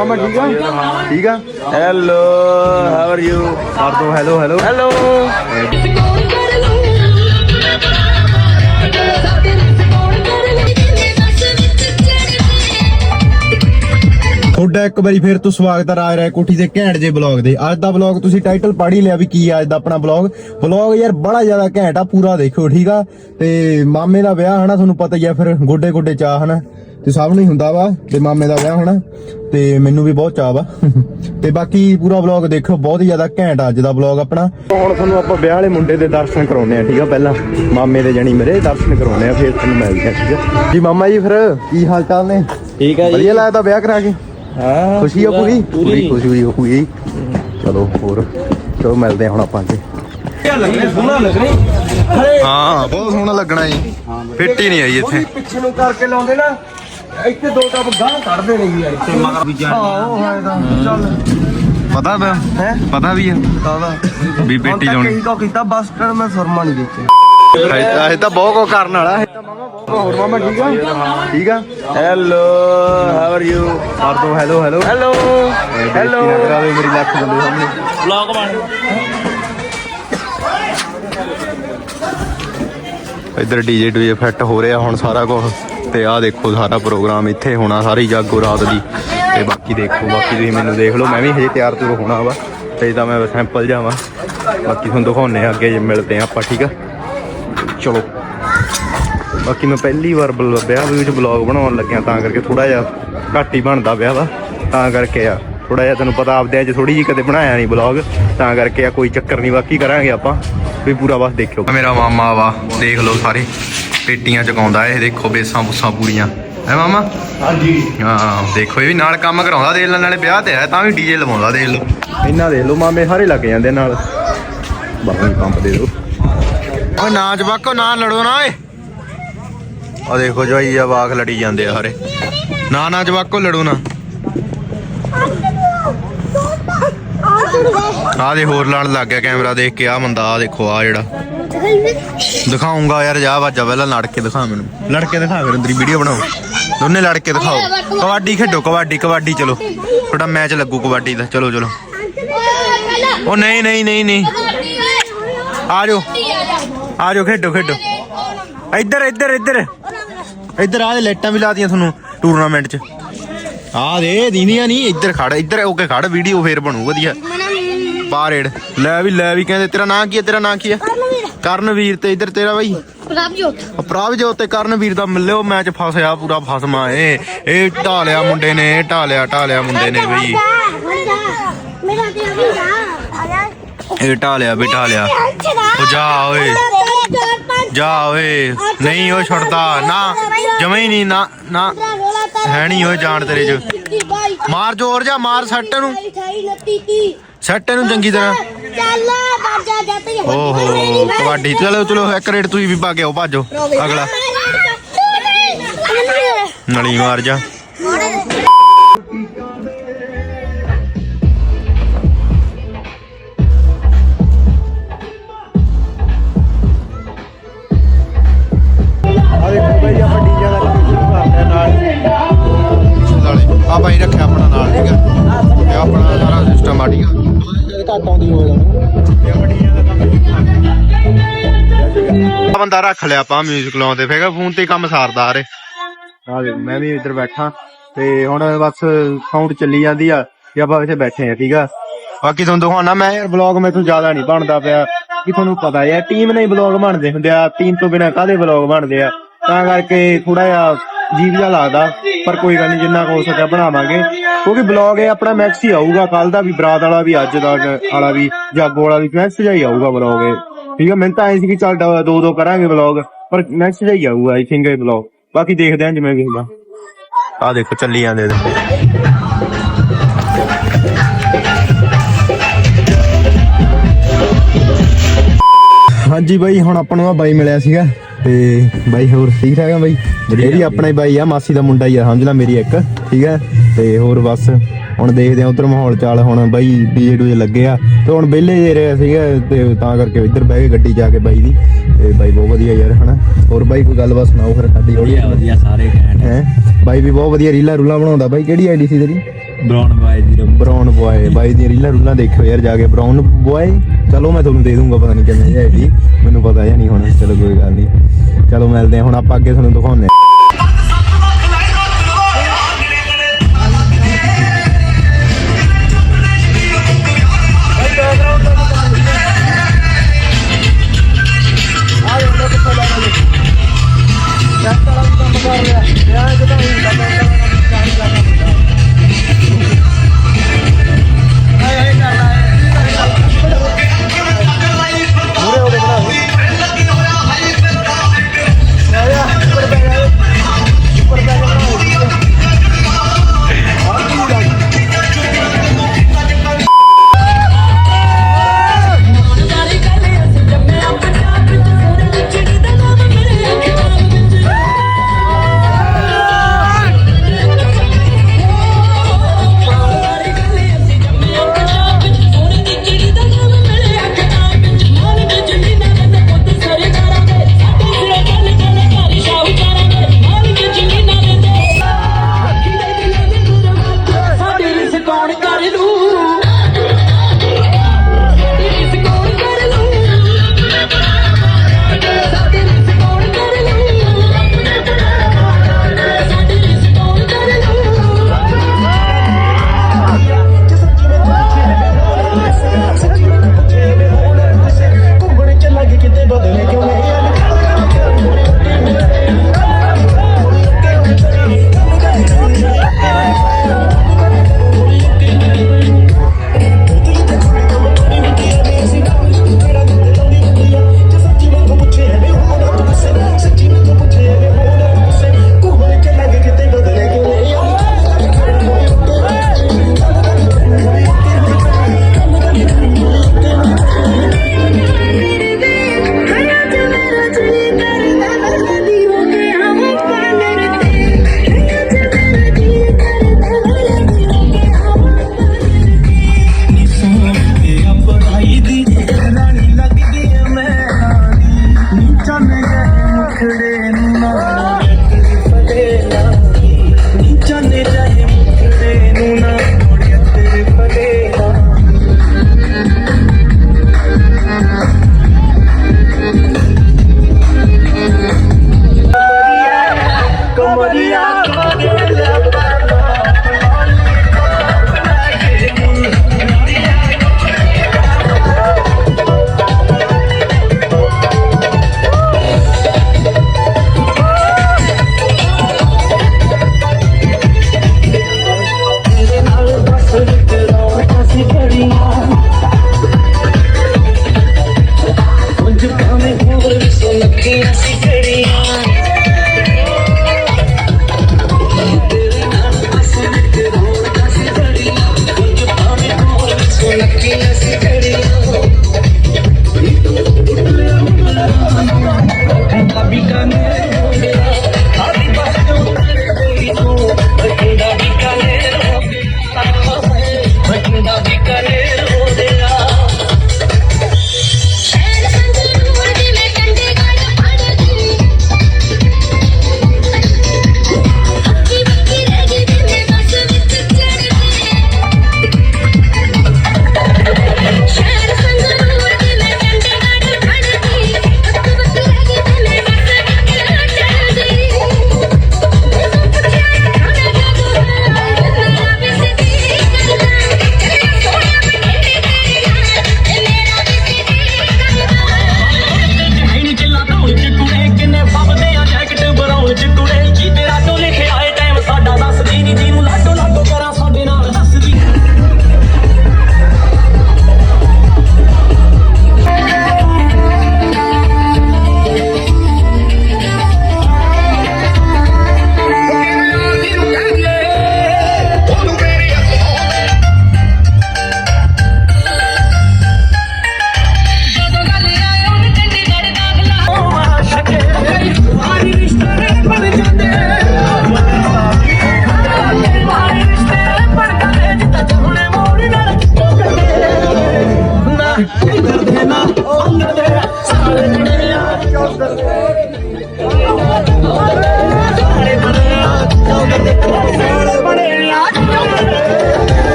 ਮਾਮਾ ਠੀਕ ਆ? ਠੀਕ ਆ? ਹੈਲੋ ਹਾਊ ਆਰ ਯੂ ਕਰ ਦੋ ਹੈਲੋ ਹੈਲੋ ਹੈਲੋ ਤੁਹਾਡਾ ਇੱਕ ਵਾਰੀ ਫੇਰ ਤੋਂ ਸਵਾਗਤ ਹੈ ਰਾਜ ਰਾਏ ਕੋਠੀ ਦੇ ਘੈਂਟ ਜੇ ਬਲੌਗ ਦੇ। ਅੱਜ ਦਾ ਬਲੌਗ ਤੁਸੀਂ ਟਾਈਟਲ ਪੜ੍ਹ ਹੀ ਲਿਆ ਵੀ ਕੀ ਆ ਅੱਜ ਦਾ ਆਪਣਾ ਬਲੌਗ। ਬਲੌਗ ਯਾਰ ਬੜਾ ਜ਼ਿਆਦਾ ਘੈਂਟ ਆ ਪੂਰਾ ਦੇਖਿਓ ਠੀਕ ਆ? ਤੇ ਮਾਮੇ ਦਾ ਵਿਆਹ ਹਨਾ ਤੁਹਾਨੂੰ ਪਤਾ ਹੀ ਆ ਫਿਰ ਗੋਡੇ ਗੋਡੇ ਚਾਹ ਹਨਾ। ਤੇ ਸਭ ਨੂੰ ਹੀ ਹੁੰਦਾ ਵਾ ਤੇ ਮਾਮੇ ਦਾ ਵਿਆਹ ਹੋਣਾ ਤੇ ਮੈਨੂੰ ਵੀ ਬਹੁਤ ਚਾਹ ਵਾ। ਤੇ ਬਾਕੀ ਪੂਰਾ ਬਲੌਗ ਦੇਖੋ ਬਹੁਤ ਹੀ ਜ਼ਿਆਦਾ ਘੈਂਟ ਆ ਅੱਜ ਦਾ ਬਲੌਗ ਆਪਣਾ। ਹੁਣ ਤੁਹਾਨੂੰ ਆਪਾਂ ਵਿਆਹ ਵਾਲੇ ਮੁੰਡੇ ਦੇ ਦਰਸ਼ਨ ਕਰਾਉਨੇ ਆ ਠੀਕ ਆ? ਪਹਿਲਾਂ ਮਾਮੇ ਦੇ ਜਣੀ ਮੇਰੇ ਦਰਸ਼ਨ ਕਰਾਉਨੇ ਆ ਫਿਰ ਤੁਹਾਨੂੰ ਮਿਲਦੇ ਆ ਠੀਕ ਆ? ਜੀ ਮਾਮਾ ਜੀ ਫਿਰ ਕੀ ਹਾਲ ਚਾਲ ਨੇ? ਠੀਕ ਹੈ ਵਧੀਆ ਲੱਗਦਾ ਵਿਆਹ ਕਰਾ ਕੇ? ਹਾਂ ਖੁਸ਼ੀ ਆ ਪੂਰੀ? ਪੂਰੀ। ਖੁਸ਼ੀ ਹੋਈ ਹੋਈ। ਚਲੋ ਹੋਰ। ਚਲੋ ਮਿਲਦੇ ਆ ਹੁਣ ਆਪਾਂ ਅੱਗੇ। ਸੋਹਣਾ ਲੱਗਣੀ ਹਾਂ ਬਹੁਤ ਸੋਹਣਾ ਲੱਗਣਾ ਜੀ। ਫਿੱਟ ਹੀ ਨਹੀਂ ਆਈ ਇੱਥੇ। ਪਿੱਛੇ ਨੂੰ ਕਰਕੇ ਲਾਉਂਦੇ ਨਾ ਇੱਥੇ ਦੋ ਟੱਪ ਗਾਂ ਕੱਢਦੇ ਨੇ ਜੀ ਇੱਥੇ। ਮਗਰ ਵੀ ਹਾਂ ਉਹ ਹੈ ਤਾਂ ਚੱਲ। ਪਤਾ ਵਾ ਹੈ? ਪਤਾ ਵੀ ਬੇਟੀ ਲਾਉਣੀ। ਕੋ ਕੀਤਾ ਬੱਸ ਸਟੈਂਡ ਮੈਂ ਸੁਰਮਾ ਨਹੀਂ ਦੇਖਿਆ ਇਹ ਤਾਂ ਬਹੁਤ ਕੋ ਕਰਨ ਵਾਲਾ। ਇਹ ਤਾਂ ਮਾਮਾ ਬਹੁਤ ਹੋਰ ਮਾਮਾ ਠੀਕ ਆ? ਠੀਕ ਆ? ਹੈਲੋ ਹਾਊ ਆਰ ਯੂ ਕਰ ਦੋ ਹੈਲੋ ਹੈਲੋ ਹੈਲੋ ਹੈਲੋ ਮੇਰੀ ਲੱਖ ਬੰਦੇ ਸਾਹਮਣੇ। ਵਲੌਗ ਬਣ। ਇੱਧਰ ਡੀਜੇ ਡੂਜੇ ਫਿੱਟ ਹੋ ਰਿਹਾ ਹੁਣ ਸਾਰਾ ਕੁਝ ਤੇ ਆਹ ਦੇਖੋ ਸਾਰਾ ਪ੍ਰੋਗਰਾਮ ਇੱਥੇ ਹੋਣਾ ਸਾਰੀ ਜਾਗੋ ਰਾਤ ਦੀ। ਤੇ ਬਾਕੀ ਦੇਖੋ ਬਾਕੀ ਤੁਸੀਂ ਮੈਨੂੰ ਦੇਖ ਲਓ ਮੈਂ ਵੀ ਹਜੇ ਤਿਆਰ ਤੁਰ ਹੋਣਾ ਵਾ। ਤੇ ਤਾਂ ਮੈਂ ਸੈਂਪਲ ਜਾਵਾਂ। ਬਾਕੀ ਤੁਹਾਨੂੰ ਦਿਖਾਉਣੇ ਆ ਅੱਗੇ ਜੇ ਮਿਲਦੇ ਆ ਆਪਾਂ ਠੀਕ ਆ? ਚਲੋ। ਬਾਕੀ ਮੈਂ ਪਹਿਲੀ ਵਾਰ ਵਿਆਹ ਦੇ ਵਿੱਚ ਬਲੌਗ ਬਣਾਉਣ ਲੱਗਿਆ ਤਾਂ ਕਰਕੇ ਥੋੜਾ ਜਿਹਾ ਘੱਟ ਹੀ ਬਣਦਾ ਵਿਆਹ ਵਾ। ਤਾਂ ਕਰਕੇ ਆ ਥੋੜਾ ਜਿਹਾ ਤੈਨੂੰ ਪਤਾ ਆਪਦੇ ਅੱਜ ਥੋੜੀ ਜਿਹੀ ਕਦੇ ਬਣਾਇਆ ਨਹੀਂ ਬਲੌਗ ਤਾਂ ਕਰਕੇ ਆ ਕੋਈ ਚੱਕਰ ਨਹੀਂ ਬਾਕੀ ਕਰਾਂਗੇ ਆਪਾਂ ਵੀ ਪੂਰਾ ਬਸ ਦੇਖਿਓ। ਮੇਰਾ ਮਾਮਾ ਵਾ ਦੇਖ ਲਓ ਸਾਰੇ ਪੇਟੀਆਂ ਚਕਾਉਂਦਾ ਇਹ ਦੇਖੋ ਬੇਸਾਂ ਬੁੱਸਾਂ ਪੂਰੀਆਂ ਹੈ ਮਾਮਾ? ਹਾਂਜੀ। ਹਾਂ ਦੇਖੋ ਇਹ ਵੀ ਨਾਲ ਕੰਮ ਕਰਾਉਂਦਾ ਦੇਖ ਲੈ ਨਾਲੇ ਵਿਆਹ ਤੇ ਆਇਆ ਤਾਂ ਵੀ ਡੀਜੇ ਲਵਾਉਂਦਾ ਦੇਖ ਲਓ। ਇਹਨਾਂ ਦੇਖ ਲਓ ਮਾਮੇ ਸਾਰੇ ਲੱਗ ਜਾਂਦੇ ਨਾਲ। ਬਾਹਰ ਪੰਪ ਦੇ ਦਿਓ। ਓਏ ਨਾ ਜਵਾਕੋ ਨਾ ਲੜੋ ਨਾ ਓਏ। ਆ ਦੇਖੋ ਜਵਾਈ ਆ ਵਾਕ ਲੜੀ ਜਾਂਦੇ ਆ ਸਾਰੇ ਨਾ ਨਾ ਜਵਾਕੋ, ਲੜੋ ਨਾ। ਆ ਦੇ ਹੋਰ ਲੜਨ ਲੱਗ ਗਿਆ ਕੈਮਰਾ ਦੇਖ ਕੇ, ਆ ਬੰਦਾ ਆ ਦੇਖੋ, ਆ ਜਿਹੜਾ। ਦਿਖਾਉਂਗਾ ਯਾਰ, ਜਾ ਵਾਜਾ ਪਹਿਲਾਂ ਲੜ ਕੇ ਦਿਖਾ ਮੈਨੂੰ। ਲੜ ਕੇ ਦਿਖਾ ਫਿਰ ਅੰਦਰੀ ਵੀਡੀਓ ਬਣਾਓ। ਦੋਨੇ ਲੜ ਕੇ ਦਿਖਾਓ। ਕਬੱਡੀ ਖੇਡੋ, ਕਬੱਡੀ ਕਬੱਡੀ, ਚਲੋ। ਤੁਹਾਡਾ ਮੈਚ ਲੱਗੂ ਕਬੱਡੀ ਦਾ, ਚਲੋ ਚਲੋ। ਉਹ ਨਹੀਂ ਨਹੀਂ ਨਹੀਂ ਨਹੀਂ। ਆ ਜਾਓ। ਆ ਜਾਓ, ਖੇਡੋ ਖੇਡੋ। ਇੱਧਰ ਇੱਧਰ ਇੱਧਰ। ਇੱਧਰ ਆ ਦੇ ਲਾਈਟਾਂ ਵੀ ਲਾਤੀਆਂ ਤੁਹਾਨੂੰ ਟੂਰਨਾਮੈਂਟ 'ਚ। ਆ ਦੇ ਦੀਨੀਆਂ ਨਹੀਂ ਇੱਧਰ ਖੜ ਇੱਧਰ ਹੋ ਕੇ ਖੜ ਵੀਡੀਓ ਫੇਰ ਬਣੂ ਵਧੀਆ। ਬਾਰੇੜ ਲੈ ਵੀ ਲੈ ਵੀ ਕਹਿੰਦੇ ਤੇਰਾ ਨਾਂ ਕੀ ਹੈ ਤੇਰਾ ਨਾਂ ਕੀ ਹੈ ਕਰਨਵੀਰ। ਤੇ ਇੱਧਰ ਤੇਰਾ ਬਾਈ। ਪ੍ਰਭਜੋਤ। ਪ੍ਰਭਜੋਤ ਤੇ ਕਰਨਵੀਰ ਦਾ ਮਿਲਿਓ ਮੈਚ ਫਸਿਆ ਪੂਰਾ ਫਸਮਾ ਏ। ਇਹ ਢਾਲਿਆ ਮੁੰਡੇ ਨੇ ਢਾਲਿਆ ਢਾਲਿਆ ਮੁੰਡੇ ਨੇ ਬਈ। ਮੇਰਾ ਤੇ ਵੀ ਜਾ ਆ। ਜਾ ਇਹ ਢਾਲਿਆ ਵੀ ਢਾਲਿਆ। ਉਹ ਜਾ ਓਏ। ਜਾ ਓਏ ਨਹੀਂ ਉਹ ਛੱਡਦਾ ਨਾ ਜਮਾ ਹੀ ਨਹੀਂ ਨਾ ਨਾ ਹੈ ਨਹੀਂ ਉਹ ਜਾਣ ਤੇਰੇ ਚ। ਮਾਰ ਜ਼ੋਰ ਜਾ ਮਾਰ ਸੱਟ ਨੂੰ। ਸੱਟ ਨੂੰ ਚੰਗੀ ਤਰ੍ਹਾਂ। ਓਹੋ ਕਬੱਡੀ। ਚਲੋ ਚਲੋ ਇੱਕ ਰੇਡ ਤੁਸੀਂ ਵੀ ਪਾ ਕੇ ਆਓ ਭਾਜੋ ਅਗਲਾ। ਨਲੀ ਮਾਰ ਜਾ। ਆ ਬਾਈ ਰੱਖਿਆ ਆਪਣਾ ਨਾਲ, ਠੀਕ ਆ? ਤੇ ਆਪਣਾ ਸਾਰਾ ਸਿਸਟਮ ਆ, ਠੀਕ ਆ? ਘੱਟ ਆਉਂਦੀ ਹੋਵੇ ਤੇ ਬੰਦਾ ਰੱਖ ਲਿਆ ਆਪਾਂ 뮤직 ਲਾਉਂਦੇ ਫੇਗਾ ਫੋਨ ਤੇ ਕੰਮ ਸਾਰਦਾ ਆ ਆ ਮੈਂ ਵੀ ਇੱਧਰ ਬੈਠਾ, ਤੇ ਹੁਣ ਬਸ ਸਾਊਂਡ ਚੱਲੀ ਜਾਂਦੀ ਆ, ਤੇ ਆਪਾਂ ਇੱਥੇ ਬੈਠੇ ਆ, ਠੀਕ ਆ? ਬਾਕੀ ਤੁਹਾਨੂੰ ਦਿਖਾਉਣਾ, ਮੈਂ ਯਾਰ ਵਲੌਗ ਮੈਥੋਂ ਜ਼ਿਆਦਾ ਨਹੀਂ ਬਣਦਾ ਪਿਆ। ਕਿ ਤੁਹਾਨੂੰ ਪਤਾ ਯਾਰ ਟੀਮ ਨਾਲ ਵਲੌਗ ਬਣਦੇ ਹੁੰਦੇ ਆ ਟੀਮ ਤੋਂ ਬਿਨਾ ਕਾਹਦੇ ਵਲੌਗ ਬਣਦੇ ਆ? ਤਾਂ ਕਰਕੇ ਥੋੜਾ ਜਿਹਾ ਜੀਵ ਜਿਹਾ ਲੱਗਦਾ ਪਰ ਕੋਈ ਗੱਲ ਨਹੀਂ ਜਿੰਨਾ ਕੁ ਹੋ ਸਕਿਆ ਬਣਾਵਾਂਗੇ। ਕਿਉਂਕਿ ਵਲੌਗ ਇਹ ਆਪਣਾ ਮੈਕਸ ਹੀ ਆਊਗਾ ਕੱਲ ਦਾ ਵੀ ਬਰਾਤ ਵਾਲਾ ਵੀ ਅੱਜ ਦਾ ਵਾਲਾ ਵੀ ਜਾਗੋ ਵਾਲਾ ਵੀ ਮੈਕਸ ਹੀ ਆਊਗਾ ਵਲੌਗ ਇਹ। ਠੀਕ ਆ ਮੈਨੂੰ ਤਾਂ ਐ ਸੀ ਕਿ ਚੱਲ ਦੋ ਦੋ ਕਰਾਂਗੇ ਵਲੌਗ ਪਰ ਮੈਕਸ ਹੀ ਆਊਗਾ ਆਈ ਥਿੰਕ ਇਹ ਵਲੌਗ ਬਾਕੀ ਦੇਖਦੇ ਆਂ ਜਿਵੇਂ ਵੀ ਹੁੰਦਾ। ਆ ਦੇਖੋ ਚੱਲੀ ਜਾਂਦੇ। ਹਾਂਜੀ ਬਾਈ ਹੁਣ ਆਪਾਂ ਨੂੰ ਆ ਬਾਈ ਮਿਲਿਆ ਸੀਗਾ ਤੇ ਬਾਈ ਹੋਰ ਠੀਕ ਠਾਕ ਆ ਬਾਈ? ਇਹ ਵੀ ਆਪਣਾ ਹੀ ਬਾਈ ਆ ਮਾਸੀ ਦਾ ਮੁੰਡਾ ਹੀ ਆ ਸਮਝ ਲੈ ਮੇਰੀ ਇੱਕ ਠੀਕ ਹੈ? ਤੇ ਹੋਰ ਬਸ ਹੁਣ ਦੇਖਦੇ ਆ ਉਧਰ ਮਾਹੌਲ ਚਾਲ ਹੁਣ ਬਾਈ ਡੀਜੇ ਡੂਜੇ ਲੱਗੇ ਆ ਤੇ ਹੁਣ ਵਿਹਲੇ ਜੇ ਰਹੇ ਸੀਗਾ ਤੇ ਤਾਂ ਕਰਕੇ ਇੱਧਰ ਬਹਿ ਕੇ ਗੱਡੀ ਜਾ ਕੇ ਬਾਈ ਦੀ ਤੇ ਬਾਈ ਬਹੁਤ ਵਧੀਆ ਯਾਰ ਹਨਾ? ਹੋਰ ਬਾਈ ਕੋਈ ਗੱਲਬਾਤ ਸੁਣਾਓ ਫਿਰ ਸਾਡੀ ਹੌਲੀ ਵਧੀਆ ਵਧੀਆ ਸਾਰੇ ਘੈਂਟ ਹੈ? ਬਾਈ ਵੀ ਬਹੁਤ ਵਧੀਆ ਰੀਲਾਂ ਰੂਲਾਂ ਬਣਾਉਂਦਾ ਬਾਈ ਕਿਹੜੀ ਆਈਡੀ ਸੀ ਤੇਰੀ? ਬ੍ਰਾਊਨ ਬਾਈ ਦੀ ਬ੍ਰਾਊਨ ਬੁਆਏ ਬਾਈ ਦੀਆਂ ਰੀਲਾਂ ਰੂਲਾਂ ਦੇਖਿਓ ਯਾਰ ਜਾ ਕੇ ਬ੍ਰਾਊਨ ਬੁਆਏ ਚਲੋ ਮੈਂ ਤੁਹਾਨੂੰ ਦੇ ਦੂੰਗਾ ਪਤਾ ਨਹੀਂ ਕਿਵੇਂ ਹੈ ਆਈਡੀ ਮੈਨੂੰ ਪਤਾ ਜਾਂ ਨਹੀਂ ਹੁਣ ਚਲੋ ਕੋਈ ਗੱਲ ਨਹੀਂ। ਚਲੋ ਮਿਲਦੇ ਹਾਂ ਹੁਣ ਆਪਾਂ ਅੱਗੇ ਤੁਹਾਨੂੰ ਦਿਖਾਉਂਦੇ ਹਾਂ।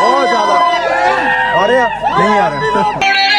ਉਹ ਮਜ਼ਾ ਆ ਰਿਹਾ ਭੈਣ ਆ ਰਿਹਾ। ਨਹੀਂ ਯਾਰ